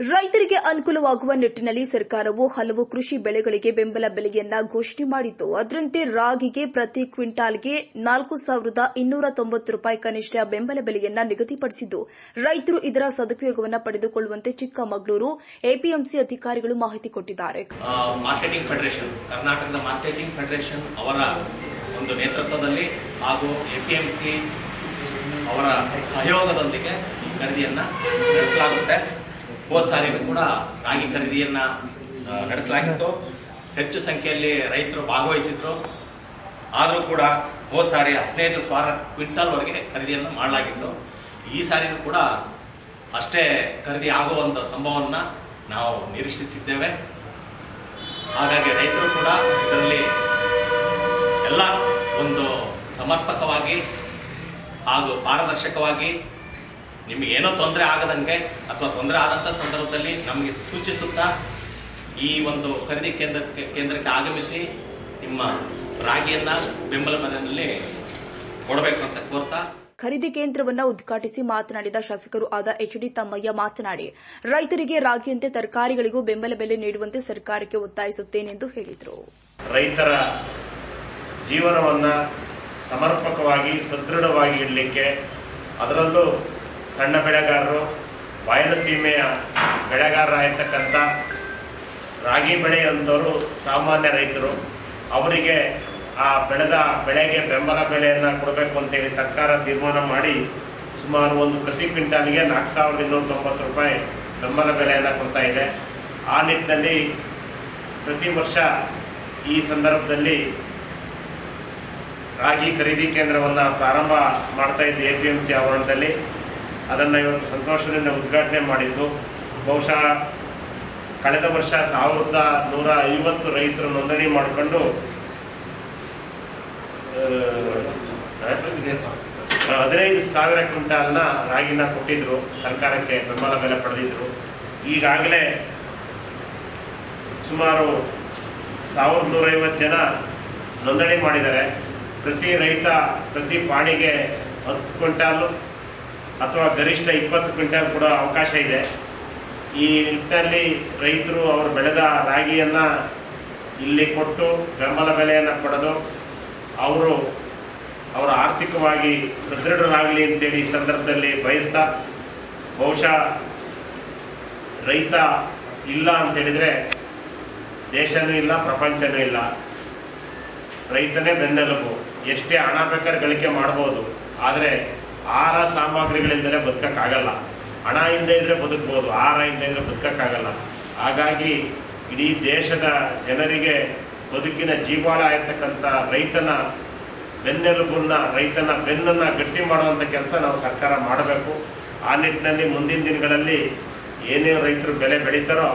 ರೈತರಿಗೆ ಅನುಕೂಲವಾಗುವ ನಿಟ್ಟಿನಲ್ಲಿ ಸರ್ಕಾರವು ಹಲವು ಕೃಷಿ ಬೆಳೆಗಳಿಗೆ ಬೆಂಬಲ ಬೆಲೆಯನ್ನ ಘೋಷಣೆ ಮಾಡಿತ್ತು. ಅದರಂತೆ ರಾಗಿಗೆ ಪ್ರತಿ ಕ್ವಿಂಟಾಲ್ಗೆ ನಾಲ್ಕು ಸಾವಿರದ ಇನ್ನೂರ ತೊಂಬತ್ತು ರೂಪಾಯಿ ಕನಿಷ್ಠ ಬೆಂಬಲ ಬೆಲೆಯನ್ನ ನಿಗದಿಪಡಿಸಿದ್ದು, ರೈತರು ಇದರ ಸದುಪಯೋಗವನ್ನು ಪಡೆದುಕೊಳ್ಳುವಂತೆ ಚಿಕ್ಕಮಗಳೂರು ಎಪಿಎಂಸಿ ಅಧಿಕಾರಿಗಳು ಮಾಹಿತಿ ಕೊಟ್ಟಿದ್ದಾರೆ. ಮಾರ್ಕೆಟಿಂಗ್ ಫೆಡರೇಷನ್, ಕರ್ನಾಟಕದ ಮಾರ್ಕೆಟಿಂಗ್ ಫೆಡರೇಷನ್ ಅವರ ಒಂದು ನೇತೃತ್ವದಲ್ಲಿ ಹಾಗೂ ಎ ಪಿ ಎಂ ಸಿ ಅವರ ಸಹಯೋಗದೊಂದಿಗೆ ಖರೀದಿಯನ್ನು ನಡೆಸಲಾಗುತ್ತೆ. ಹೋದ ಸಾರಿನೂ ಕೂಡ ರಾಗಿ ಖರೀದಿಯನ್ನು ನಡೆಸಲಾಗಿತ್ತು. ಹೆಚ್ಚು ಸಂಖ್ಯೆಯಲ್ಲಿ ರೈತರು ಭಾಗವಹಿಸಿದ್ರು. ಆದರೂ ಕೂಡ ಹೋದ ಸಾರಿ ಹದಿನೈದು ಸಾವಿರ ಕ್ವಿಂಟಲ್ವರೆಗೆ ಖರೀದಿಯನ್ನು ಮಾಡಲಾಗಿತ್ತು. ಈ ಸಾರಿನೂ ಕೂಡ ಅಷ್ಟೇ ಖರೀದಿ ಆಗುವಂಥ ಸಂಭವವನ್ನು ನಾವು ನಿರೀಕ್ಷಿಸಿದ್ದೇವೆ. ಹಾಗಾಗಿ ರೈತರು ಕೂಡ ಇದರಲ್ಲಿ ಎಲ್ಲ ಒಂದು ಸಮರ್ಪಕವಾಗಿ ಹಾಗೂ ಪಾರದರ್ಶಕವಾಗಿ ನಿಮಗೆ ಏನೋ ತೊಂದರೆ ಆಗದಂಗೆ ಅಥವಾ ತೊಂದರೆ ಆದಂಥ ಸಂದರ್ಭದಲ್ಲಿ ನಮಗೆ ಸೂಚಿಸುತ್ತಾ ಈ ಒಂದು ಖರೀದಿ ಕೇಂದ್ರಕ್ಕೆ ಕೇಂದ್ರಕ್ಕೆ ಆಗಮಿಸಿ ನಿಮ್ಮ ರಾಗಿಯನ್ನ ಬೆಂಬಲ ಬೆಲೆಯಲ್ಲಿ ಕೊಡಬೇಕು ಅಂತ ಕೋರ್ತಾ. ಖರೀದಿ ಕೇಂದ್ರವನ್ನು ಉದ್ಘಾಟಿಸಿ ಮಾತನಾಡಿದ ಶಾಸಕರು ಆದ ಎಚ್ ಡಿ ತಮ್ಮಯ್ಯ ಮಾತನಾಡಿ ರೈತರಿಗೆ ರಾಗಿಯಂತೆ ತರಕಾರಿಗಳಿಗೂ ಬೆಂಬಲ ಬೆಲೆ ನೀಡುವಂತೆ ಸರ್ಕಾರಕ್ಕೆ ಒತ್ತಾಯಿಸುತ್ತೇನೆ ಎಂದು ಹೇಳಿದರು. ರೈತರ ಜೀವನವನ್ನು ಸಮರ್ಪಕವಾಗಿ ಸದೃಢವಾಗಿ ಇಡಲಿಕ್ಕೆ ಅದರಲ್ಲೂ ಸಣ್ಣ ಬೆಳೆಗಾರರು ಬಯಲುಸೀಮೆಯ ಬೆಳೆಗಾರರಾಗಿರ್ತಕ್ಕಂಥ ರಾಗಿ ಬೆಳೆಯುವಂಥವರು ಸಾಮಾನ್ಯ ರೈತರು. ಅವರಿಗೆ ಆ ಬೆಳೆದ ಬೆಳೆಗೆ ಬೆಂಬಲ ಬೆಲೆಯನ್ನು ಕೊಡಬೇಕು ಅಂತೇಳಿ ಸರ್ಕಾರ ತೀರ್ಮಾನ ಮಾಡಿ ಸುಮಾರು ಒಂದು ಪ್ರತಿ ಕ್ವಿಂಟಾಲ್ಗೆ ನಾಲ್ಕು ಸಾವಿರದ ಇನ್ನೂರ ತೊಂಬತ್ತು ರೂಪಾಯಿ ಬೆಂಬಲ ಬೆಲೆಯನ್ನು ಕೊಡ್ತಾ ಇದೆ. ಆ ನಿಟ್ಟಿನಲ್ಲಿ ಪ್ರತಿ ವರ್ಷ ಈ ಸಂದರ್ಭದಲ್ಲಿ ರಾಗಿ ಖರೀದಿ ಕೇಂದ್ರವನ್ನು ಪ್ರಾರಂಭ ಮಾಡ್ತಾ ಇದ್ದು ಎ ಪಿ ಎಂ ಸಿ ಆವರಣದಲ್ಲಿ ಅದನ್ನು ಇವತ್ತು ಸಂತೋಷದಿಂದ ಉದ್ಘಾಟನೆ ಮಾಡಿದ್ದು. ಬಹುಶಃ ಕಳೆದ ವರ್ಷ ಸಾವಿರದ ನೂರ ಐವತ್ತು ರೈತರು ನೋಂದಣಿ ಮಾಡಿಕೊಂಡು ಹದಿನೈದು ಸಾವಿರ ಕ್ವಿಂಟಾಲ್ನ ರಾಗಿನ ಕೊಟ್ಟಿದ್ರು. ಸರ್ಕಾರಕ್ಕೆ ಬೆಂಬಲ ಬೆಲೆ ಪಡೆದಿದ್ರು. ಈಗಾಗಲೇ ಸುಮಾರು ಸಾವಿರದ ನೂರೈವತ್ತು ಜನ ನೋಂದಣಿ ಮಾಡಿದ್ದಾರೆ. ಪ್ರತಿ ರೈತ ಪ್ರತಿ ಪಾಣಿಗೆ ಹತ್ತು ಕ್ವಿಂಟಾಲು ಅಥವಾ ಗರಿಷ್ಠ ಇಪ್ಪತ್ತು ಕ್ವಿಂಟಲ್ ಕೂಡ ಅವಕಾಶ ಇದೆ. ಈ ನಿಟ್ಟಿನಲ್ಲಿ ರೈತರು ಅವರು ಬೆಳೆದ ರಾಗಿಯನ್ನು ಇಲ್ಲಿ ಕೊಟ್ಟು ಬೆಂಬಲ ಬೆಲೆಯನ್ನು ಪಡೆದು ಅವರು ಅವರ ಆರ್ಥಿಕವಾಗಿ ಸದೃಢರಾಗಲಿ ಅಂತೇಳಿ ಈ ಸಂದರ್ಭದಲ್ಲಿ ಬಯಸ್ತಾ, ಬಹುಶಃ ರೈತ ಇಲ್ಲ ಅಂತೇಳಿದರೆ ದೇಶನೂ ಇಲ್ಲ, ಪ್ರಪಂಚನೂ ಇಲ್ಲ. ರೈತನೇ ಬೆನ್ನೆಲುಬು. ಎಷ್ಟೇ ಹಣ ಬೇಕಾದ್ರೆ ಗಳಿಕೆ ಮಾಡ್ಬೋದು. ಆದರೆ ಆಹಾರ ಸಾಮಗ್ರಿಗಳಿಂದಲೇ ಬದುಕಕ್ಕಾಗಲ್ಲ. ಹಣ ಇಲ್ಲದೆ ಇದ್ದರೆ ಬದುಕ್ಬೋದು, ಆಹಾರ ಇಲ್ಲದೆ ಇದ್ದರೆ ಬದುಕಕ್ಕಾಗಲ್ಲ. ಹಾಗಾಗಿ ಇಡೀ ದೇಶದ ಜನರಿಗೆ ಬದುಕಿನ ಜೀವಾಳ ಆಗಿರ್ತಕ್ಕಂಥ ರೈತನ ಬೆನ್ನೆಲುಬನ್ನ, ರೈತನ ಬೆನ್ನನ್ನು ಗಟ್ಟಿ ಮಾಡುವಂಥ ಕೆಲಸ ನಾವು ಸರ್ಕಾರ ಮಾಡಬೇಕು. ಆ ನಿಟ್ಟಿನಲ್ಲಿ ಮುಂದಿನ ದಿನಗಳಲ್ಲಿ ಏನೇನು ರೈತರು ಬೆಲೆ ಬೆಳೀತಾರೋ,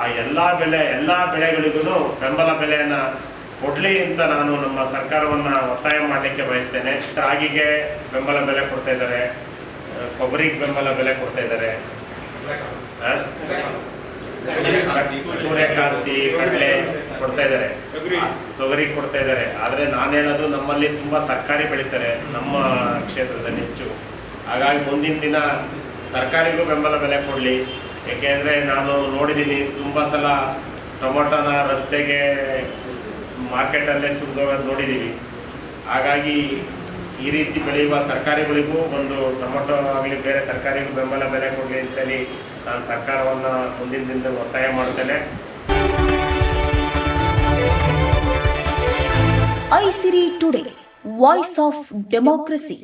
ಆ ಎಲ್ಲ ಬೆಲೆ, ಎಲ್ಲ ಬೆಳೆಗಳಿಗೂ ಬೆಂಬಲ ಬೆಲೆಯನ್ನು ಕೊಡಲಿ ಅಂತ ನಾನು ನಮ್ಮ ಸರ್ಕಾರವನ್ನು ಒತ್ತಾಯ ಮಾಡಲಿಕ್ಕೆ ಬಯಸ್ತೇನೆ. ರಾಗಿಗೆ ಬೆಂಬಲ ಬೆಲೆ ಕೊಡ್ತಾ ಇದ್ದಾರೆ. ಕೊಬ್ಬರಿಗೆ ಬೆಂಬಲ ಬೆಲೆ ಕೊಡ್ತಾ ಇದ್ದಾರೆ? ಸೂರ್ಯಕಾಂತಿ, ಕಡಲೆ ಕೊಡ್ತಾ ಇದ್ದಾರೆ. ತೊಗರಿ ಕೊಡ್ತಾ ಇದ್ದಾರೆ. ಆದರೆ ನಾನು ಹೇಳೋದು ನಮ್ಮಲ್ಲಿ ತುಂಬ ತರಕಾರಿ ಬೆಳೀತಾರೆ ನಮ್ಮ ಕ್ಷೇತ್ರದಲ್ಲಿ ಹೆಚ್ಚು. ಹಾಗಾಗಿ ಮುಂದಿನ ದಿನ ತರಕಾರಿಗೂ ಬೆಂಬಲ ಬೆಲೆ ಕೊಡಲಿ. ಏಕೆಂದರೆ ನಾನು ನೋಡಿದ್ದೀನಿ ತುಂಬ ಸಲ ಟೊಮೊಟೊನ ರಸ್ತೆಗೆ ಮಾರ್ಕೆಟಲ್ಲೇ ಸುರಿದೋಗೋದು ನೋಡಿದ್ದೀವಿ. ಹಾಗಾಗಿ ಈ ರೀತಿ ಬೆಳೆಯುವ ತರಕಾರಿಗಳಿಗೂ ಒಂದು ಟೊಮೊಟೊ ಆಗಲಿ ಬೇರೆ ತರಕಾರಿಗೂ ಬೆಂಬಲ ಬೆಲೆ ಕೊಡಲಿ ಅಂತೇಳಿ ನಾನು ಸರ್ಕಾರವನ್ನು ಮುಂದಿನ ದಿನದಲ್ಲಿ ಒತ್ತಾಯ ಮಾಡ್ತೇನೆ. Aisiri today voice of democracy